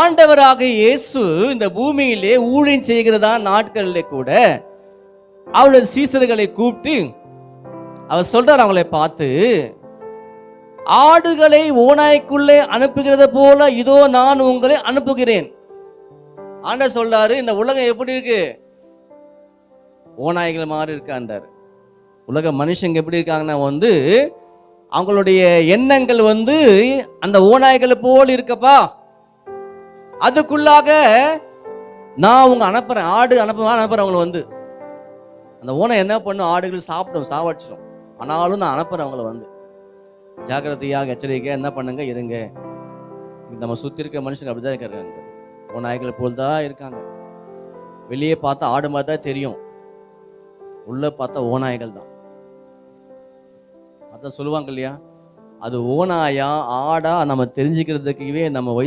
ஆண்டவராக இயேசு இந்த பூமியிலே ஊழியம் செய்கிறதா நாட்களிலே கூட அவருடைய சீசர்களை கூப்பிட்டு அவர் சொல்றார் அவங்களை பார்த்து ஆடுகளை ஓநாய்க்குள்ளே அனுப்புகிறது போல இதோ நான் உங்களை அனுப்புகிறேன். ஆண்ட சொல்றாரு இந்த உலகம் எப்படி இருக்கு? ஓநாய்கள் மாதிரி இருக்காண்டார் உலக மனுஷங்க எப்படி இருக்காங்கன்னா வந்து அவங்களுடைய எண்ணங்கள் வந்து அந்த ஓநாய்களை போல் இருக்கப்பா. அதுக்குள்ளாக நான் உங்க அனுப்புறேன். ஆடு அனுப்புவேன் அனுப்புறேன் வந்து. அந்த ஓனை என்ன பண்ணும்? ஆடுகள் சாப்பிடும் சாவடிச்சிடும். ஆனாலும் நான் அனுப்புறேன் அவங்கள வந்து. ஜாக்கிரதையாக எச்சரிக்கை என்ன பண்ணுங்க? இருங்க. நம்ம சுத்தி இருக்கிற மனுஷங்க அப்படிதான் இருக்காங்க. ஓநாய்களை போல் தான் இருக்காங்க. வெளியே பார்த்தா ஆடு மாதிரி தான் தெரியும். உள்ளே பார்த்தா ஓநாய்கள் தான். அதான் சொல்லுவாங்க இல்லையா? அது ஓனாயா ஆடா நம்ம தெரிஞ்சுக்கிறதுக்கே நம்ம வயசு